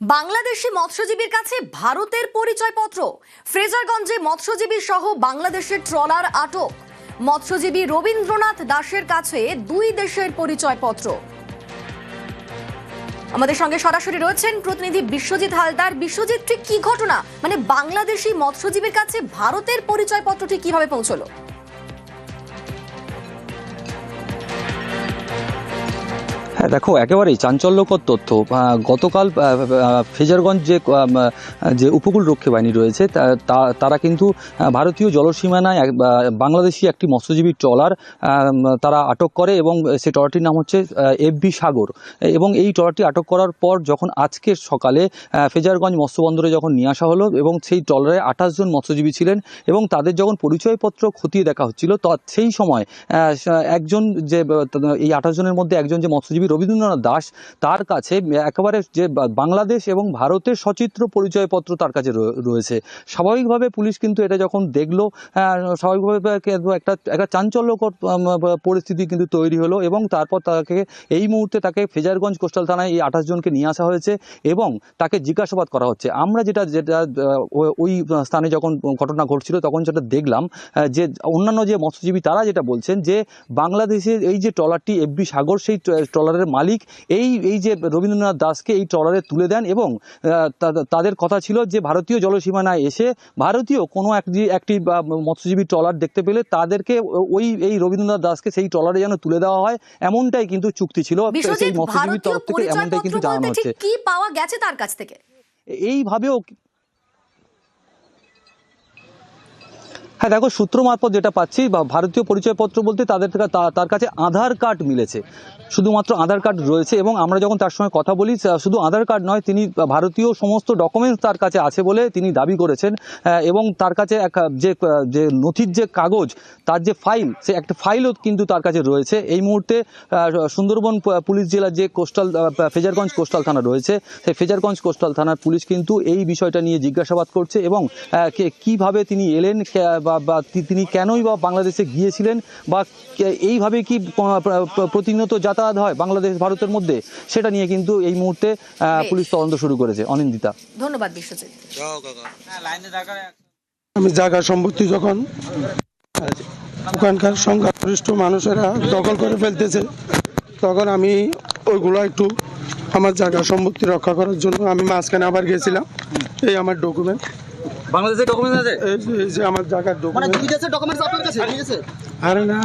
বাংলাদেশি মৎস্যজীবীর কাছে ভারতের পরিচয়পত্র। ফ্রেজারগঞ্জে মৎস্যজীবী সহ বাংলাদেশের ট্রলার আটক। মৎস্যজীবী রবীন্দ্রনাথ দাসের কাছে দুই দেশের পরিচয়পত্র। আমাদের সঙ্গে সরাসরি রয়েছেন প্রতিনিধি বিশ্বজিৎ হালদার। বিশ্বজিৎ, ঠিক কি ঘটনা? মানে বাংলাদেশি মৎস্যজীবীর কাছে ভারতের পরিচয়পত্রটি কীভাবে পৌঁছলো? হ্যাঁ দেখো, একেবারেই চাঞ্চল্যকর তথ্য। গতকাল ফেজারগঞ্জ যে যে উপকূল রক্ষী বাহিনী রয়েছে তারা কিন্তু ভারতীয় জলসীমানায় বাংলাদেশি একটি মৎস্যজীবী ট্রলার তারা আটক করে এবং সেই ট্রলারটির নাম হচ্ছে এফবি সাগর। এবং এই ট্রলারটি আটক করার পর যখন আজকে সকালে ফেজারগঞ্জ মৎস্যবন্দরে যখন নিয়ে আসা হলো এবং সেই ট্রলারে আঠাশ জন মৎস্যজীবী ছিলেন এবং তাদের যখন পরিচয়পত্র খতিয়ে দেখা হচ্ছিল, তো, সেই সময় একজন যে এই আঠাশ জনের মধ্যে একজন যে মৎস্যজীবী রবীন্দ্রনাথ দাস তার কাছে একেবারে যে বাংলাদেশ এবং ভারতের সচিত্র পরিচয়পত্র তার কাছে রয়ে- রয়েছে। স্বাভাবিকভাবে পুলিশ কিন্তু এটা যখন দেখল আহ, স্বাভাবিকভাবে একটা একটা চাঞ্চল্যকর পরিস্থিতি কিন্তু তৈরি হলো এবং তারপর তাকে এই মুহূর্তে তাকে ফেজারগঞ্জ কোস্টাল থানায় এই আঠাশ জনকে নিয়ে আসা হয়েছে এবং তাকে জিজ্ঞাসাবাদ করা হচ্ছে। আমরা যেটা যেটা ওই স্থানে যখন ঘটনা ঘটছিল তখন যেটা দেখলাম যে অন্যান্য যে মৎস্যজীবী তারা যেটা বলছেন যে বাংলাদেশের এই যে ট্রলারটি এফবি সাগর সেই ট্র- ট্রলারের মালিক এই এই যে রবীন্দ্রনাথ দাসকে এই ট্রলারে তুলে দেন এবং তাদের কথা ছিল যে ভারতীয় জলসীমানায় এসে ভারতীয় কোনো একটি একটি মৎস্যজীবী ট্রলার দেখতে পেলে তাদেরকে ওই এই রবীন্দ্রনাথ দাসকে সেই ট্রলারে যেন তুলে দেওয়া হয় এমনটাই কিন্তু চুক্তি ছিল। সেই মৎস্যজীবীর তরফ থেকে এমনটাই কিন্তু জানানো হচ্ছে কি পাওয়া গেছে তার কাছ থেকে? এইভাবেও হ্যাঁ দেখো, সূত্র মারফত যেটা পাচ্ছি, বা ভারতীয় পরিচয়পত্র বলতে তাদের তার কাছে আধার কার্ড মিলেছে। শুধুমাত্র আধার কার্ড রয়েছে এবং আমরা যখন তার সঙ্গে কথা বলি শুধু আধার কার্ড নয়, তিনি ভারতীয় সমস্ত ডকুমেন্টস তার কাছে আছে বলে তিনি দাবি করেছেন এবং তার কাছে এক, যে যে নথির যে কাগজ, তার যে ফাইল সে একটা ফাইলও কিন্তু তার কাছে রয়েছে। এই মুহূর্তে সুন্দরবন পুলিশ জেলার যে কোস্টাল ফেজারগঞ্জ কোস্টাল থানা রয়েছে সেই ফেজারগঞ্জ কোস্টাল থানার পুলিশ কিন্তু এই বিষয়টা নিয়ে জিজ্ঞাসাবাদ করছে এবং কীভাবে তিনি এলেন বা বা তিনি কেনই বা বাংলাদেশে গিয়েছিলেন বা এইভাবে কি প্রতিনিয়ত যাতায়াত হয় বাংলাদেশ ভারতের মধ্যে? সেটা নিয়ে কিন্তু এই মুহূর্তে আহ, পুলিশ তদন্ত শুরু করেছে। অনিন্দিতা। ধন্যবাদ বিশ্বজিৎ। আমি জায়গা সম্পত্তি যখন ওখানকার সংখ্যাগরিষ্ঠ মানুষেরা দখল করে ফেলতেছে তখন আমি ওইগুলো একটু আমার জায়গা সম্পত্তি রক্ষা করার জন্য আমি মাঝখানে আবার গেছিলাম। এই আমার ডকুমেন্ট বাংলাদেশের ডকুমেন্টস আছে? এই যে- আমার জায়গার মানে ডকুমেন্ট দুই দেশের ডকুমেন্টস আপনার কাছে ঠিক আছে? আরে না